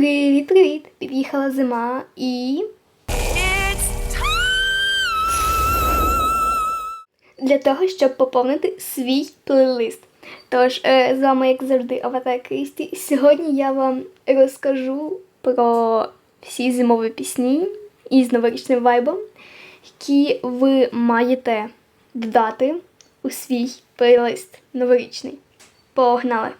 Привіт-привіт! Під'їхала зима і. Для того, щоб поповнити свій плейлист. Тож, е, з вами, як завжди, Аватар Крісті. Сьогодні я вам розкажу про всі зимові пісні із новорічним вайбом, які ви маєте додати у свій плейлист новорічний. Погнали!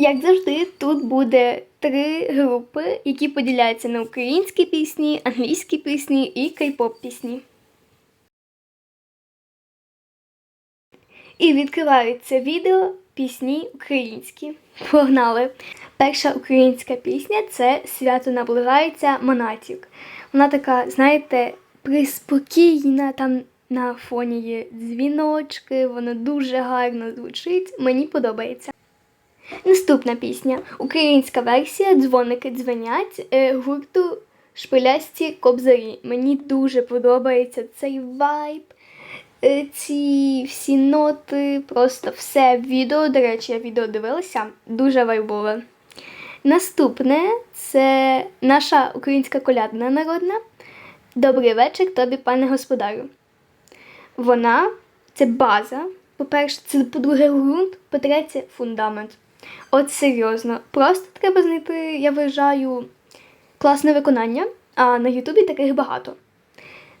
Як завжди, тут буде три групи, які поділяються на українські пісні, англійські пісні і кей-поп пісні. І відкриваються відео пісні українські. Погнали! Перша українська пісня це Свято наближається Монатік. Вона така, знаєте, приспокійна, там на фоні є дзвіночки, воно дуже гарно звучить. Мені подобається. Наступна пісня. Українська версія Дзвоники дзвенять е, гурту Шпилясті кобзарі. Мені дуже подобається цей вайб, е, ці всі ноти, просто все відео. До речі, я відео дивилася, дуже вайбове. Наступне це наша українська колядна народна. Добрий вечір тобі, пане господарю. Вона це база. По-перше, це по-друге ґрунт, по-третє, фундамент. От серйозно. Просто треба знайти, я вважаю, класне виконання, а на Ютубі таких багато.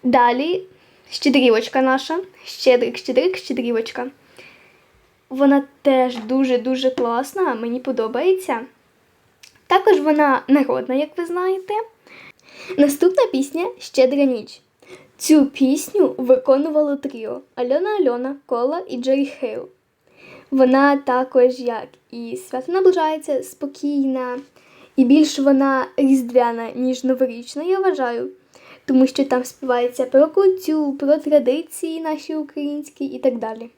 Далі щедрівочка наша. Щедрик, щедрик, щедрівочка. Вона теж дуже-дуже класна, мені подобається. Також вона народна, як ви знаєте. Наступна пісня Щедра ніч. Цю пісню виконувало тріо Альона Альона, Кола і Джері Хейл. Вона також, як і свято наближається, спокійна, і більш вона різдвяна, ніж новорічна, я вважаю. Тому що там співається про кутю, про традиції наші українські і так далі.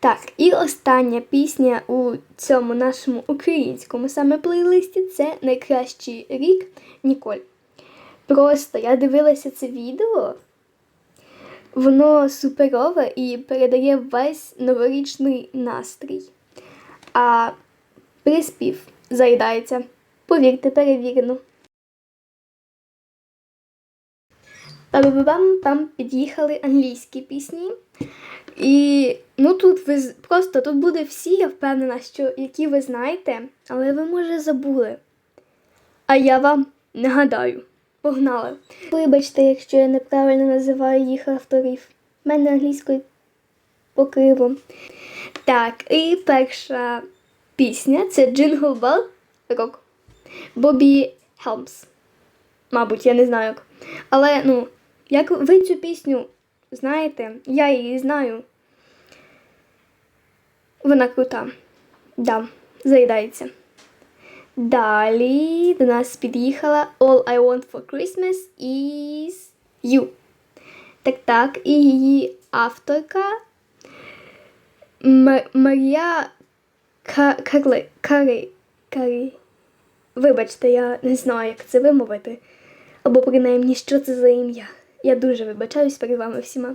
Так, і остання пісня у цьому нашому українському саме плейлисті це найкращий рік Ніколь. Просто я дивилася це відео. Воно суперове і передає весь новорічний настрій. А приспів заїдається. Повірте, перевірено. Пам пам під'їхали англійські пісні. І ну тут ви просто тут буде всі, я впевнена, що які ви знаєте, але ви може забули. А я вам нагадаю. Погнали. Вибачте, якщо я неправильно називаю їх авторів. У мене англійською покриво. Так, і перша пісня це Jingle Bell Rock. Бобі Хелмс. Мабуть, я не знаю як. Але, ну, як ви цю пісню знаєте, я її знаю. Вона крута. Да, заїдається. Далі до нас під'їхала All I Want for Christmas is You. Так, так, і її авторка Марія Ка- Карли. Кари. Кари. Вибачте, я не знаю, як це вимовити. Або принаймні, що це за ім'я. Я дуже вибачаюсь перед вами всіма.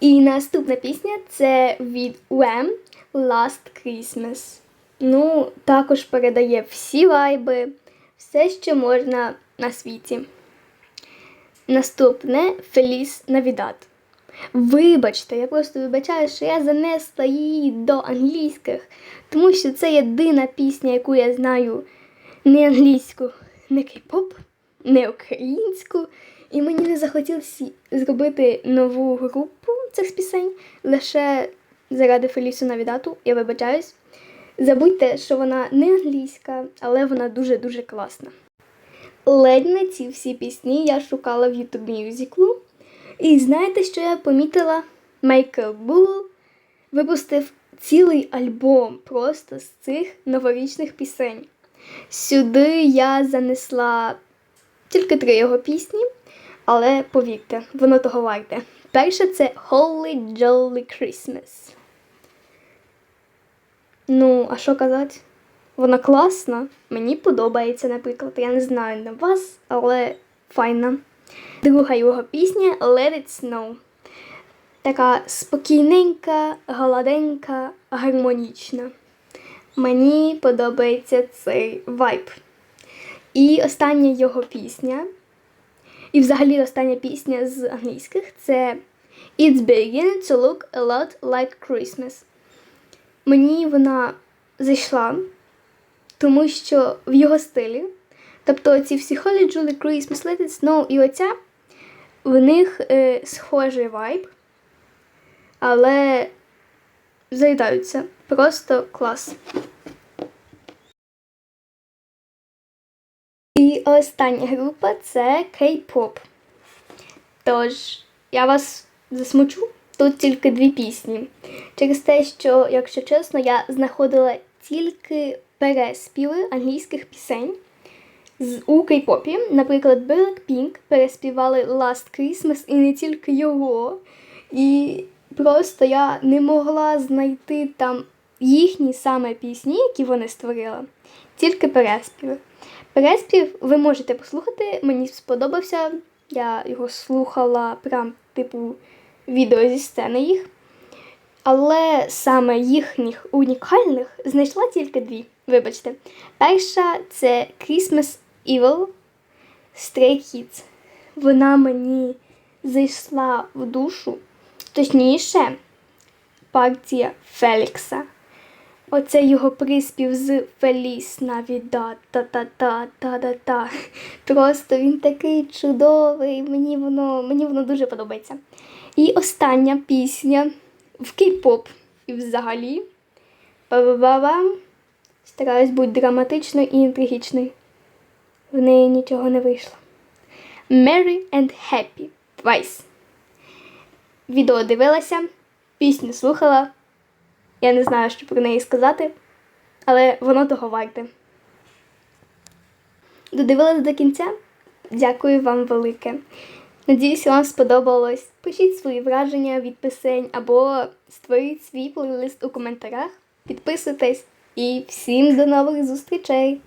І наступна пісня це від Wham Last Christmas. Ну, також передає всі вайби, все, що можна на світі. Наступне Феліс Навідат. Вибачте, я просто вибачаю, що я занесла її до англійських, тому що це єдина пісня, яку я знаю не англійську, не кей-поп, не українську. І мені не захотілося зробити нову групу цих пісень лише заради Фелісу Навідату. Я вибачаюсь. Забудьте, що вона не англійська, але вона дуже-дуже класна. Ледь не ці всі пісні я шукала в YouTube Musical. І знаєте, що я помітила? Майкл Бул випустив цілий альбом просто з цих новорічних пісень. Сюди я занесла тільки три його пісні, але повірте, воно того варте. Перше це Holy Jolly Christmas. Ну, а що казати? Вона класна, мені подобається, наприклад. Я не знаю на вас, але файна. Друга його пісня Let It Snow. Така спокійненька, гладенька, гармонічна. Мені подобається цей вайб. І остання його пісня, і взагалі остання пісня з англійських це It's beginning to look a lot like Christmas. Мені вона зайшла, тому що в його стилі, тобто ці всі Jolly Christmas, Let It Snow і оця, в них е, схожий вайб, але заїдаються. Просто клас. І остання група це K-pop. Тож, я вас засмучу. Тут тільки дві пісні. Через те, що, якщо чесно, я знаходила тільки переспіви англійських пісень з у кей-попі. Наприклад, Blackpink переспівали Last Christmas і не тільки його. І просто я не могла знайти там їхні саме пісні, які вони створили, тільки переспіви. Переспів ви можете послухати, мені сподобався. Я його слухала прям типу відео зі сцени їх. Але саме їхніх унікальних знайшла тільки дві. Вибачте. Перша це Christmas Evil Stray Kids. Вона мені зайшла в душу, точніше, партія Фелікса. Оце його приспів з Феліс Навіда та-та-та-та-та-та. Просто він такий чудовий. Мені воно, мені воно дуже подобається. І остання пісня в кей-поп і взагалі. Ба-ба-ба-бам. Стараюсь бути драматичною і інтригічною. В неї нічого не вийшло. Merry and Happy Twice. Відео дивилася, пісню слухала. Я не знаю, що про неї сказати, але воно того варте. Додивилась до кінця? Дякую вам велике. Надіюсь, вам сподобалось. Пишіть свої враження від пісень або створіть свій плейлист у коментарях. Підписуйтесь і всім до нових зустрічей!